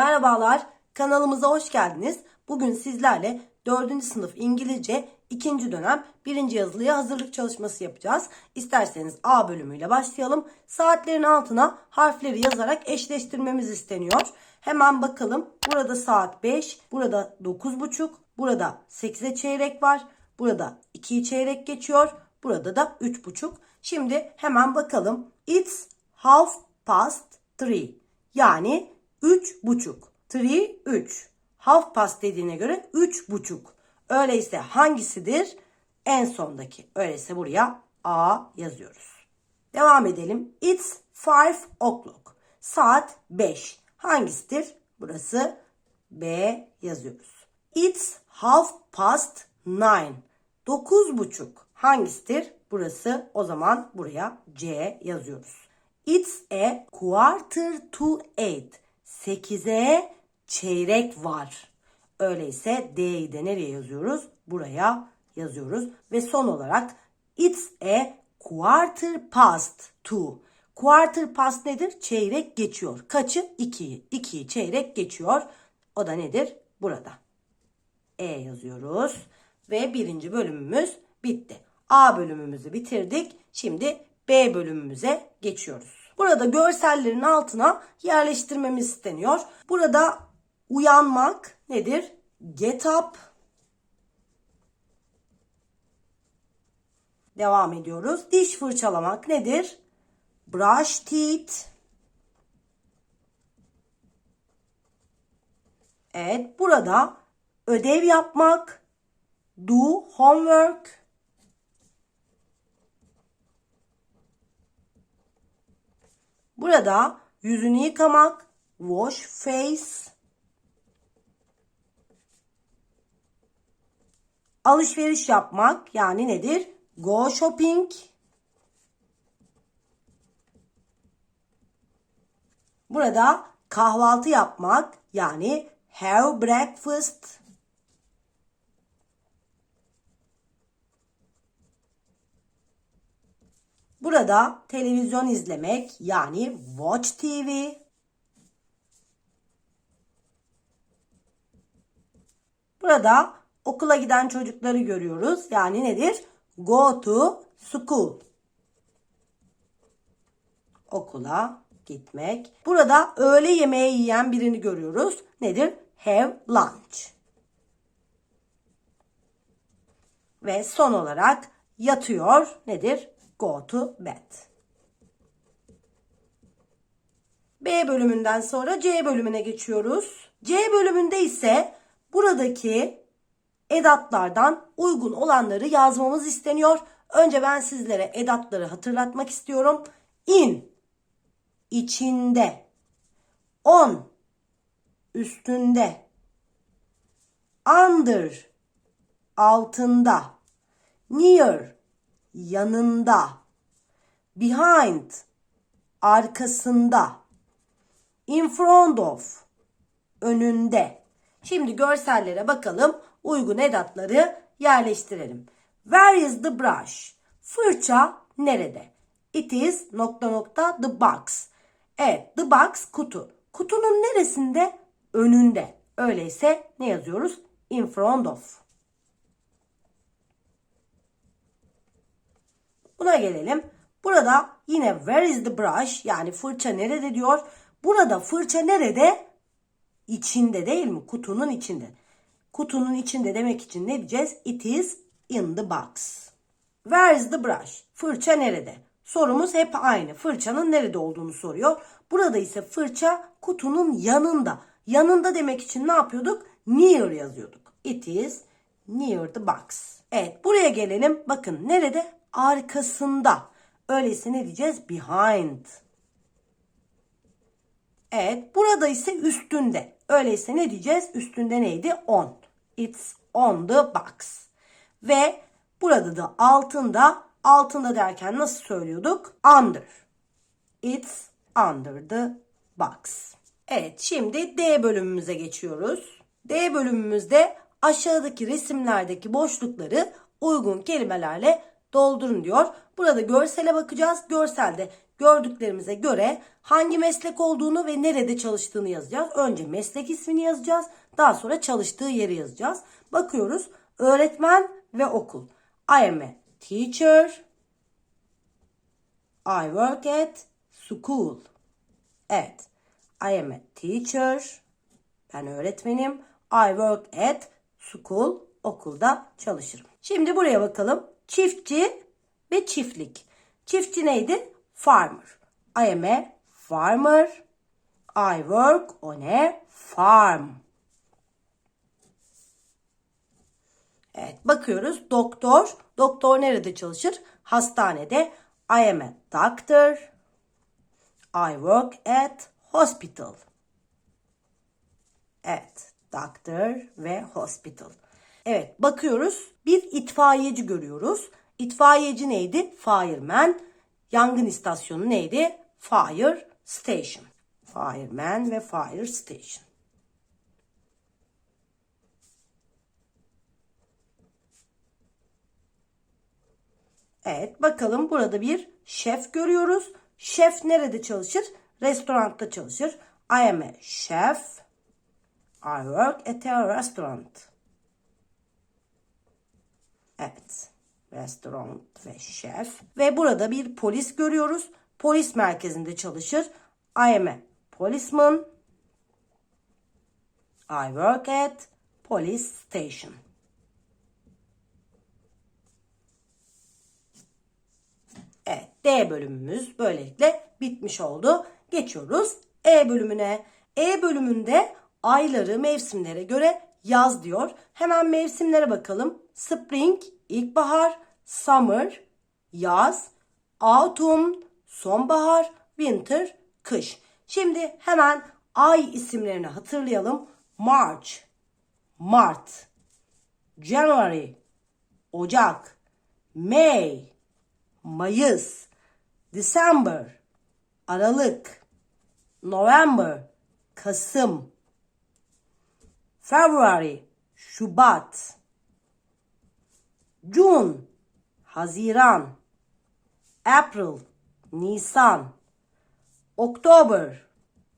Merhabalar, kanalımıza hoş geldiniz. Bugün sizlerle 4. sınıf İngilizce 2. dönem 1. yazılıya hazırlık çalışması yapacağız. İsterseniz A bölümüyle başlayalım. Saatlerin altına harfleri yazarak eşleştirmemiz isteniyor. Hemen bakalım. Burada saat 5, burada 9.30, burada 8'e çeyrek var. Burada 2'yi çeyrek geçiyor. Burada da 3.30. Şimdi hemen bakalım. It's half past three. Yani üç buçuk. Three, üç. Half past dediğine göre üç buçuk. Öyleyse hangisidir? En sondaki. Öyleyse buraya A yazıyoruz. Devam edelim. It's five o'clock. Saat 5. Hangisidir? Burası B yazıyoruz. It's half past nine. Dokuz buçuk. Hangisidir? Burası o zaman buraya C yazıyoruz. It's a quarter to eight. Sekize çeyrek var. Öyleyse D'yi de nereye yazıyoruz? Buraya yazıyoruz. Ve son olarak it's a quarter past two. Quarter past nedir? Çeyrek geçiyor. Kaçı? 2'yi. 2'yi çeyrek geçiyor. O da nedir? Burada. E yazıyoruz. Ve birinci bölümümüz bitti. A bölümümüzü bitirdik. Şimdi B bölümümüze geçiyoruz. Burada görsellerin altına yerleştirmemiz isteniyor. Burada uyanmak nedir? Get up. Devam ediyoruz. Diş fırçalamak nedir? Brush teeth. Evet, burada ödev yapmak, do homework. Burada yüzünü yıkamak, wash face. Alışveriş yapmak yani nedir? Go shopping. Burada kahvaltı yapmak yani have breakfast. Burada televizyon izlemek yani watch TV. Burada okula giden çocukları görüyoruz. Yani nedir? Go to school. Okula gitmek. Burada öğle yemeği yiyen birini görüyoruz. Nedir? Have lunch. Ve son olarak yatıyor. Nedir? Go to bed. B bölümünden sonra C bölümüne geçiyoruz. C bölümünde ise buradaki edatlardan uygun olanları yazmamız isteniyor. Önce ben sizlere edatları hatırlatmak istiyorum. In, içinde, on, üstünde, under, altında, near, yanında, behind, arkasında, in front of, önünde. Şimdi görsellere bakalım. Uygun edatları yerleştirelim. Where is the brush? Fırça nerede? It is nokta nokta the box. Evet the box kutu. Kutunun neresinde? Önünde. Öyleyse ne yazıyoruz? In front of. Buna gelelim. Burada yine where is the brush yani fırça nerede diyor. Burada fırça nerede? İçinde değil mi? Kutunun içinde. Kutunun içinde demek için ne diyeceğiz? It is in the box. Where is the brush? Fırça nerede? Sorumuz hep aynı. Fırçanın nerede olduğunu soruyor. Burada ise fırça kutunun yanında. Yanında demek için ne yapıyorduk? Near yazıyorduk. It is near the box. Evet buraya gelelim. Bakın nerede? Arkasında. Öyleyse ne diyeceğiz? Behind. Evet burada ise üstünde. Öyleyse ne diyeceğiz? Üstünde neydi? On. It's on the box. Ve burada da altında. Altında derken nasıl söylüyorduk? Under. It's under the box. Evet şimdi D bölümümüze geçiyoruz. D bölümümüzde aşağıdaki resimlerdeki boşlukları uygun kelimelerle doldurun diyor. Burada görsele bakacağız. Görselde gördüklerimize göre hangi meslek olduğunu ve nerede çalıştığını yazacağız. Önce meslek ismini yazacağız. Daha sonra çalıştığı yeri yazacağız. Bakıyoruz. Öğretmen ve okul. I am a teacher. I work at school. Evet. I am a teacher. Ben öğretmenim. I work at school. Okulda çalışırım. Şimdi buraya bakalım. Çiftçi ve çiftlik. Çiftçi neydi? Farmer. I am a farmer. I work on a farm. Evet bakıyoruz. Doktor. Doktor nerede çalışır? Hastanede. I am a doctor. I work at hospital. Evet. Doctor ve hospital. Evet bakıyoruz. Bir itfaiyeci görüyoruz. İtfaiyeci neydi? Fireman. Yangın istasyonu neydi? Fire station. Fireman ve fire station. Evet bakalım burada bir şef görüyoruz. Şef nerede çalışır? Restoranda çalışır. I am a chef. I work at a restaurant. Evet. Restoran ve şef. Ve burada bir polis görüyoruz. Polis merkezinde çalışır. I am a policeman. I work at police station. Evet D bölümümüz böylelikle bitmiş oldu. Geçiyoruz E bölümüne. E bölümünde ayları mevsimlere göre yaz diyor. Hemen mevsimlere bakalım. Spring ilkbahar, summer yaz, autumn sonbahar, winter kış. Şimdi hemen ay isimlerini hatırlayalım. March, Mart, January, Ocak, May, Mayıs, December, Aralık, November, Kasım, February, Şubat, June, Haziran, April, Nisan, October,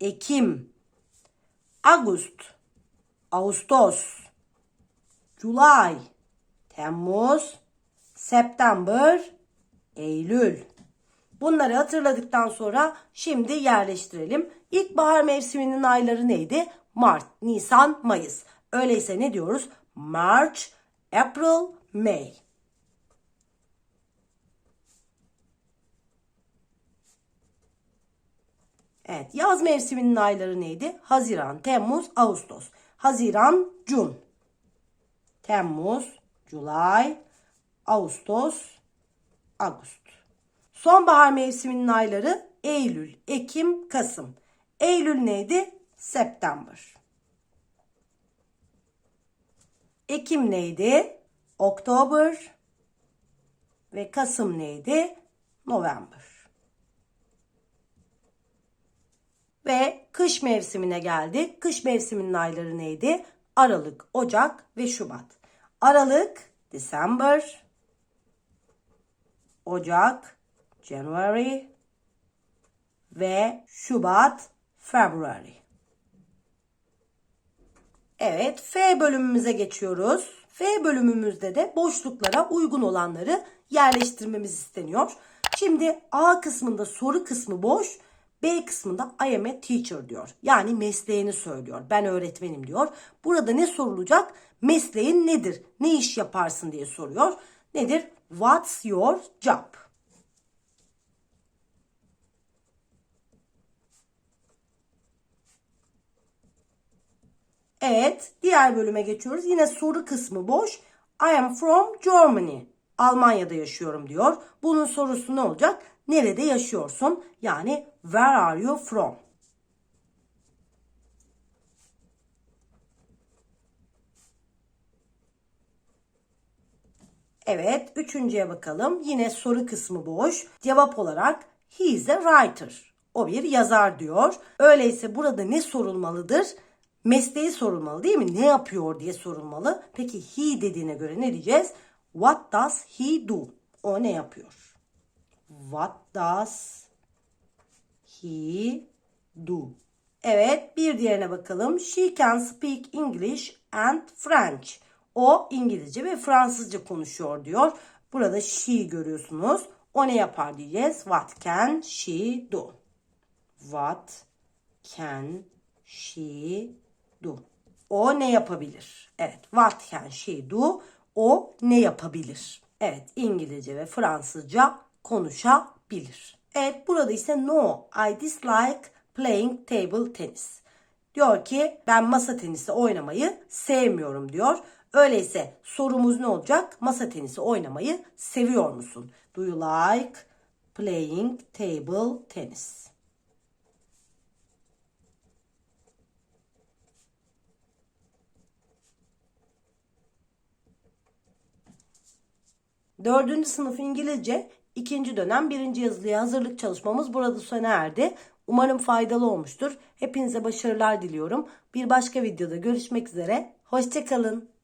Ekim, August, Ağustos, July, Temmuz, September, Eylül. Bunları hatırladıktan sonra şimdi yerleştirelim. İlkbahar mevsiminin ayları neydi? Mart, Nisan, Mayıs. Öyleyse ne diyoruz? March, April, May. Evet, yaz mevsiminin ayları neydi? Haziran, Temmuz, Ağustos. Haziran, June. Temmuz, July, Ağustos, Ağustos. Sonbahar mevsiminin ayları Eylül, Ekim, Kasım. Eylül neydi? September. Ekim neydi? Oktober. Ve Kasım neydi? November. Ve kış mevsimine geldik. Kış mevsiminin ayları neydi? Aralık, Ocak ve Şubat. Aralık, December. Ocak, January ve Şubat, February. Evet, F bölümümüze geçiyoruz. F bölümümüzde de boşluklara uygun olanları yerleştirmemiz isteniyor. Şimdi A kısmında soru kısmı boş, B kısmında I am a teacher diyor. Yani mesleğini söylüyor. Ben öğretmenim diyor. Burada ne sorulacak? Mesleğin nedir? Ne iş yaparsın diye soruyor. Nedir? What's your job? Evet, diğer bölüme geçiyoruz. Yine soru kısmı boş. I am from Germany. Almanya'da yaşıyorum diyor. Bunun sorusu ne olacak? Nerede yaşıyorsun? Yani where are you from? Evet, üçüncüye bakalım. Yine soru kısmı boş. Cevap olarak he is a writer. O bir yazar diyor. Öyleyse burada ne sorulmalıdır? Mesleği sorulmalı değil mi? Ne yapıyor diye sorulmalı. Peki he dediğine göre ne diyeceğiz? What does he do? O ne yapıyor? What does He do. Evet bir diğerine bakalım. She can speak English and French. O İngilizce ve Fransızca konuşuyor diyor. Burada she görüyorsunuz. O ne yapar diyeceğiz. What can she do? What can she do? O ne yapabilir? Evet. What can she do? O ne yapabilir? Evet. İngilizce ve Fransızca konuşabilir. Evet. Burada ise no. I dislike playing table tennis. Diyor ki ben masa tenisi oynamayı sevmiyorum diyor. Öyleyse sorumuz ne olacak? Masa tenisi oynamayı seviyor musun? Do you like playing table tennis? Dördüncü sınıf İngilizce ikinci dönem birinci yazılıya hazırlık çalışmamız burada sona erdi. Umarım faydalı olmuştur. Hepinize başarılar diliyorum. Bir başka videoda görüşmek üzere. Hoşçakalın.